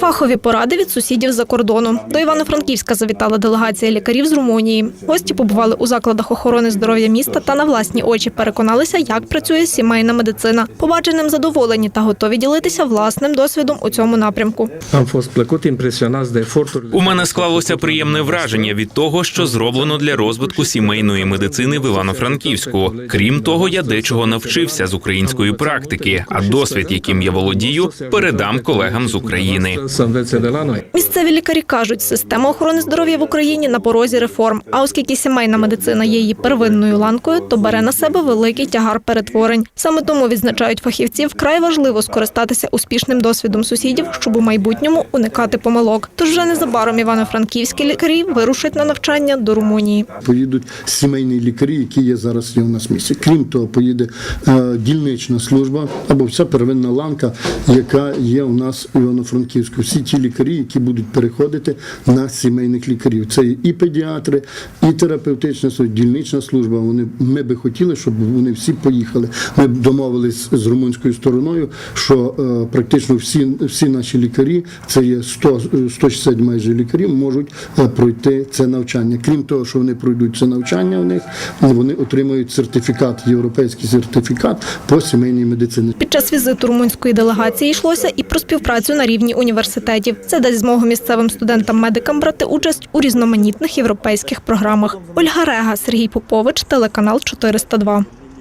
Фахові поради від сусідів за кордону. До Івано-Франківська завітала делегація лікарів з Румунії. Гості побували у закладах охорони здоров'я міста та на власні очі переконалися, як працює сімейна медицина. Побаченим задоволені та готові ділитися власним досвідом у цьому напрямку. У мене склалося приємне враження від того, що зроблено для розвитку сімейної медицини в Івано-Франківську. Крім того, я дечого навчився з української практики, а досвід, яким я володію, передам колегам з України. Місцеві лікарі кажуть, система охорони здоров'я в Україні на порозі реформ. А оскільки сімейна медицина є її первинною ланкою, то бере на себе великий тягар перетворень. Саме тому відзначають фахівці, вкрай важливо скористатися успішним досвідом сусідів, щоб у майбутньому уникати помилок. Тож вже незабаром івано-франківські лікарі вирушать на навчання до Румунії. Поїдуть сімейні лікарі, які є зараз є у нас в місті. Крім того, поїде е, дільнична служба або вся первинна ланка, яка є у нас у Івано-Франківську. Всі ті лікарі, які будуть переходити на сімейних лікарів. Це і педіатри, і терапевтична служба, дільнична служба. Вони ми би хотіли, щоб вони всі поїхали. Ми домовились з румунською стороною, що е, практично всі, всі наші лікарі, це є 100, е, 160 майже лікарів, можуть е, пройти це навчання. Крім того, що вони пройдуть це навчання у них, вони отримують сертифікат, європейський сертифікат по сімейній медицині. Під час візиту румунської делегації йшлося і про співпрацю на рівні університетів. Це дасть змогу місцевим студентам-медикам брати участь у різноманітних європейських програмах. Ольга Рега, Сергій Попович, телеканал 402.